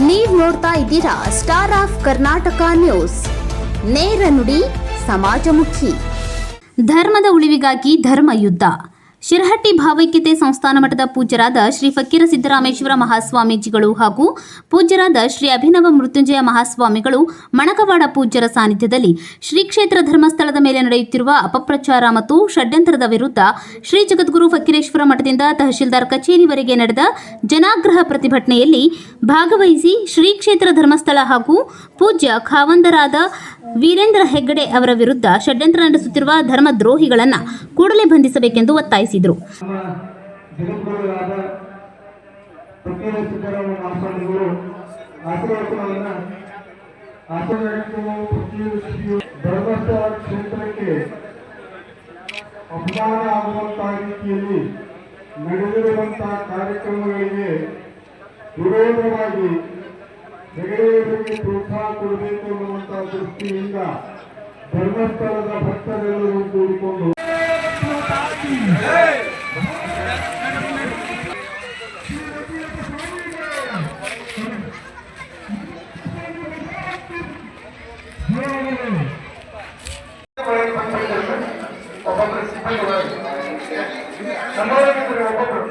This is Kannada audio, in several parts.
ನೀವು ನೋಡ್ತಾ ಇದ್ದೀರಾ ಸ್ಟಾರ್ ಆಫ್ ಕರ್ನಾಟಕ ನ್ಯೂಸ್ ನೇರ ನುಡಿ ಸಮಾಜಮುಖಿ. ಧರ್ಮದ ಉಳಿವಿಗಾಗಿ ಧರ್ಮ ಯುದ್ಧ. ಶಿರಹಟ್ಟಿ ಭಾವೈಕ್ಯತೆ ಸಂಸ್ಥಾನ ಮಠದ ಪೂಜ್ಯರಾದ ಶ್ರೀ ಫಕೀರ ಸಿದ್ದರಾಮೇಶ್ವರ ಮಹಾಸ್ವಾಮೀಜಿಗಳು ಹಾಗೂ ಪೂಜ್ಯರಾದ ಶ್ರೀ ಅಭಿನವ ಮೃತ್ಯುಂಜಯ ಮಹಾಸ್ವಾಮಿಗಳು ಮಣಕವಾಡ ಪೂಜ್ಯರ ಸಾನ್ನಿಧ್ಯದಲ್ಲಿ ಶ್ರೀ ಕ್ಷೇತ್ರ ಧರ್ಮಸ್ಥಳದ ಮೇಲೆ ನಡೆಯುತ್ತಿರುವ ಅಪಪ್ರಚಾರ ಮತ್ತು ಷಡ್ಯಂತ್ರದ ವಿರುದ್ಧ ಶ್ರೀ ಜಗದ್ಗುರು ಫಕೀರೇಶ್ವರ ಮಠದಿಂದ ತಹಶೀಲ್ದಾರ್ ಕಚೇರಿವರೆಗೆ ನಡೆದ ಜನಾಗ್ರಹ ಪ್ರತಿಭಟನೆಯಲ್ಲಿ ಭಾಗವಹಿಸಿ ಶ್ರೀ ಕ್ಷೇತ್ರ ಧರ್ಮಸ್ಥಳ ಹಾಗೂ ಪೂಜ್ಯ ಖಾವಂದರಾದ ವೀರೇಂದ್ರ ಹೆಗ್ಗಡೆ ಅವರ ವಿರುದ್ಧ ಷಡ್ಯಂತ್ರ ನಡೆಸುತ್ತಿರುವ ಧರ್ಮದ್ರೋಹಿಗಳನ್ನು ಕೂಡಲೇ ಬಂಧಿಸಬೇಕೆಂದು ಒತ್ತಾಯಿಸಿದರು. ನಡೆದಿರುವಂತಹ ಕಾರ್ಯಕ್ರಮಗಳಿಗೆ ವಿರೋಧವಾಗಿ ಹೆಗಡೆಯವರಿಗೆ ಪ್ರೋತ್ಸಾಹ ಕೊಡಬೇಕು ಅನ್ನುವಂತಹ ದೃಷ್ಟಿಯಿಂದ ಧರ್ಮಸ್ಥಳದ ಭಕ್ತರೆಲ್ಲರೂ ಕೂಡಿಕೊಂಡು ಒಬ್ಬೊಬ್ಬರು ಸಿಬ್ಬಂದಿ ಒಳಗೆ ನಮ್ಮೊಳಗಿದ್ರೆ ಒಬ್ಬೊಬ್ಬರು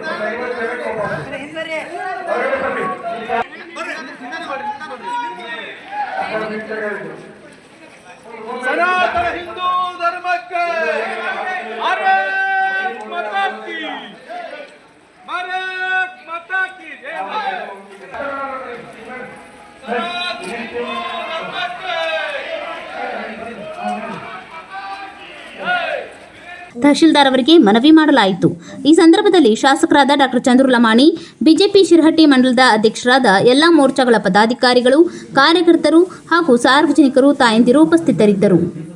सनातन हिंदू धर्म के अरे माता की अरे माता की जय। हो सनातन हिंदू ತಹಶೀಲ್ದಾರ್ ಅವರಿಗೆ ಮನವಿ ಮಾಡಲಾಯಿತು. ಈ ಸಂದರ್ಭದಲ್ಲಿ ಶಾಸಕರಾದ ಡಾಕ್ಟರ್ ಚಂದ್ರು ಲಮಾಣಿ ಬಿಜೆಪಿ ಶಿರಹಟ್ಟಿ ಮಂಡಲದ ಅಧ್ಯಕ್ಷರಾದ ಎಲ್ಲಾ ಮೋರ್ಚಾಗಳ ಪದಾಧಿಕಾರಿಗಳು, ಕಾರ್ಯಕರ್ತರು ಹಾಗೂ ಸಾರ್ವಜನಿಕರು ತಾಯಂದಿರು ಉಪಸ್ಥಿತರಿದ್ದರು.